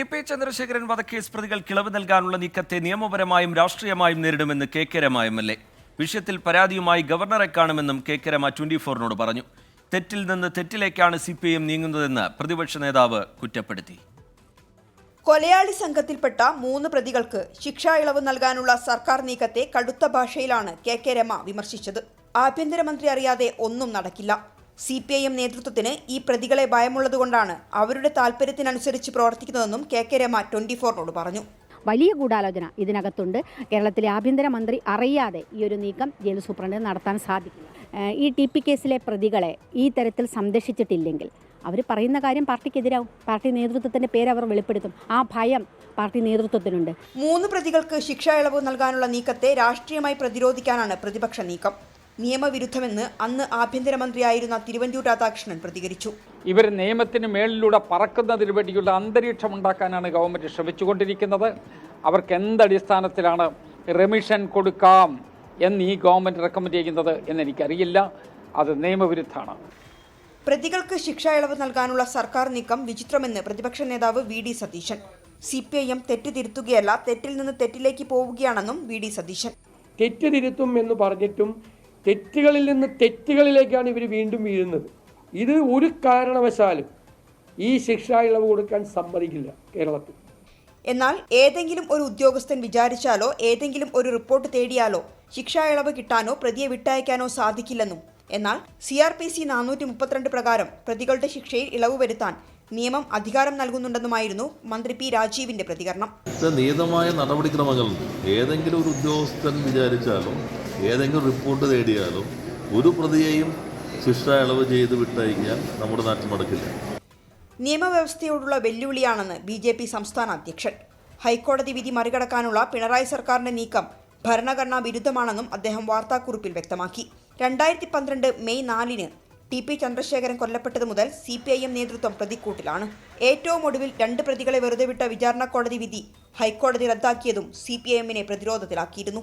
T P Chandrasekharan വധക്കേസ് പ്രതികൾ കിളവ് നൽകാനുള്ള നീക്കത്തെ നിയമപരമായും രാഷ്ട്രീയമായും നേരിടുമെന്ന് K K Rema M L A. വിഷയത്തിൽ പരാതിയുമായി ഗവർണറെ കാണുമെന്നും കെ കെ രമ ട്വന്റി ഫോറിനോട് പറഞ്ഞു. തെറ്റിൽ നിന്ന് തെറ്റിലേക്കാണ് സി പി എം നീങ്ങുന്നതെന്ന് പ്രതിപക്ഷ നേതാവ് കുറ്റപ്പെടുത്തി. കൊലയാളി സംഘത്തിൽപ്പെട്ട മൂന്ന് പ്രതികൾക്ക് ശിക്ഷാ ഇളവ് നൽകാനുള്ള സർക്കാർ നീക്കത്തെ കടുത്ത ഭാഷയിലാണ് കെ കെ രമ വിമർശിച്ചത്. ആഭ്യന്തരമന്ത്രി അറിയാതെ ഒന്നും നടക്കില്ല. സി പി ഐ എം നേതൃത്വത്തിന് ഈ പ്രതികളെ ഭയമുള്ളതുകൊണ്ടാണ് അവരുടെ താൽപര്യത്തിനനുസരിച്ച് പ്രവർത്തിക്കുന്നതെന്നും കെ കെ രമ ട്വന്റി ഫോറിനോട് പറഞ്ഞു. വലിയ ഗൂഢാലോചന ഇതിനകത്തുണ്ട്. കേരളത്തിലെ ആഭ്യന്തരമന്ത്രി അറിയാതെ ഈ ഒരു നീക്കം ജയിൽ സൂപ്രണ്ടിന് നടത്താൻ സാധിക്കും ഈ ടി പി കേസിലെ പ്രതികളെ ഈ തരത്തിൽ സംരക്ഷിച്ചിട്ടില്ലെങ്കിൽ അവർ പറയുന്ന കാര്യം പാർട്ടിക്കെതിരാവും. പാർട്ടി നേതൃത്വത്തിന്റെ പേര് അവർ വെളിപ്പെടുത്തും. ആ ഭയം പാർട്ടി നേതൃത്വത്തിനുണ്ട്. മൂന്ന് പ്രതികൾക്ക് ശിക്ഷ ഇളവ് നൽകാനുള്ള നീക്കത്തെ രാഷ്ട്രീയമായി പ്രതിരോധിക്കാനാണ് പ്രതിപക്ഷ നീക്കം. നിയമവിരുദ്ധമെന്ന് അന്ന് ആഭ്യന്തരമന്ത്രിയായിരുന്ന തിരുവഞ്ചൂർ രാധാകൃഷ്ണൻ പ്രതികരിച്ചു. ഇവർ നിയമത്തിന് മേളിലൂടെ പറക്കുന്നതിന് വേണ്ടിയുള്ള അന്തരീക്ഷം ഉണ്ടാക്കാനാണ് ഗവൺമെന്റ് ശ്രമിച്ചുകൊണ്ടിരിക്കുന്നത്. അവർക്ക് എന്തടിസ്ഥാനത്തിലാണ് റെമിഷൻ കൊടുക്കാം എന്ന് ഈ ഗവൺമെന്റ് റെക്കമെൻഡ് ചെയ്യുന്നത് എന്ന് എനിക്കറിയില്ല അത് നിയമവിരുദ്ധമാണ്. പ്രതികൾക്ക് ശിക്ഷ ഇളവ് നൽകാനുള്ള സർക്കാർ നീക്കം വിചിത്രമെന്ന് പ്രതിപക്ഷ നേതാവ് V D Satheesan. C P I M തെറ്റ് തിരുത്തുകയല്ല തെറ്റിൽ നിന്ന് തെറ്റിലേക്ക് പോവുകയാണെന്നും വി ഡി സതീശൻ. തെറ്റ് തിരുത്തും എന്ന് പറഞ്ഞിട്ടും തെറ്റുകളിൽ നിന്ന് തെറ്റുകളിലേക്കാണ് ഇവർ വീണ്ടും വീഴുന്നത്. ഇത് ഒരു കാരണവശാലും ഈ ശിക്ഷ ഇളവ് കൊടുക്കാൻ സമ്മതിക്കില്ല കേരളത്തിൽ. എന്നാൽ ഏതെങ്കിലും ഒരു ഉദ്യോഗസ്ഥൻ വിചാരിച്ചാലോ ഏതെങ്കിലും ഒരു റിപ്പോർട്ട് തേടിയാലോ ശിക്ഷാ ഇളവ് കിട്ടാനോ പ്രതിയെ വിട്ടയക്കാനോ സാധിക്കില്ലെന്നും എന്നാൽ സി ആർ പി സി നാനൂറ്റി മുപ്പത്തിരണ്ട് പ്രകാരം പ്രതികളുടെ ശിക്ഷയിൽ ഇളവ് വരുത്താൻ നിയമം അധികാരം നൽകുന്നുണ്ടെന്നുമായിരുന്നു മന്ത്രി പി രാജീവിന്റെ പ്രതികരണം. ഇത് നിയതമായ നടപടിക്രമങ്ങൾ. ഏതെങ്കിലും ഒരു ഉദ്യോഗസ്ഥൻ വിചാരിച്ചാലും ഏതെങ്കിലും റിപ്പോർട്ട് തേടിയാലും ഒരു പ്രതിയെയും ശിക്ഷ ഇളവ് ചെയ്ത് വിട്ടയക്കാൻ നമ്മുടെ നാട്ടിൽ നടക്കില്ല നിയമവ്യവസ്ഥയോടുള്ള വെല്ലുവിളിയാണെന്ന് ബി ജെ പി സംസ്ഥാന അധ്യക്ഷൻ. ഹൈക്കോടതി വിധി മറികടക്കാനുള്ള പിണറായി സർക്കാരിന്റെ നീക്കം ഭരണഘടനാ വിരുദ്ധമാണെന്നും അദ്ദേഹം വാർത്താക്കുറിപ്പിൽ വ്യക്തമാക്കി. രണ്ടായിരത്തി പന്ത്രണ്ട് മെയ് നാലിന് ടി പി ചന്ദ്രശേഖരൻ കൊല്ലപ്പെട്ടത് മുതൽ സി പി ഐ എം നേതൃത്വം പ്രതിക്കൂട്ടിലാണ്. ഏറ്റവും ഒടുവിൽ രണ്ട് പ്രതികളെ വെറുതെ വിട്ട വിചാരണ കോടതി വിധി ഹൈക്കോടതി റദ്ദാക്കിയതും സി പി ഐ എമ്മിനെ പ്രതിരോധത്തിലാക്കിയിരുന്നു.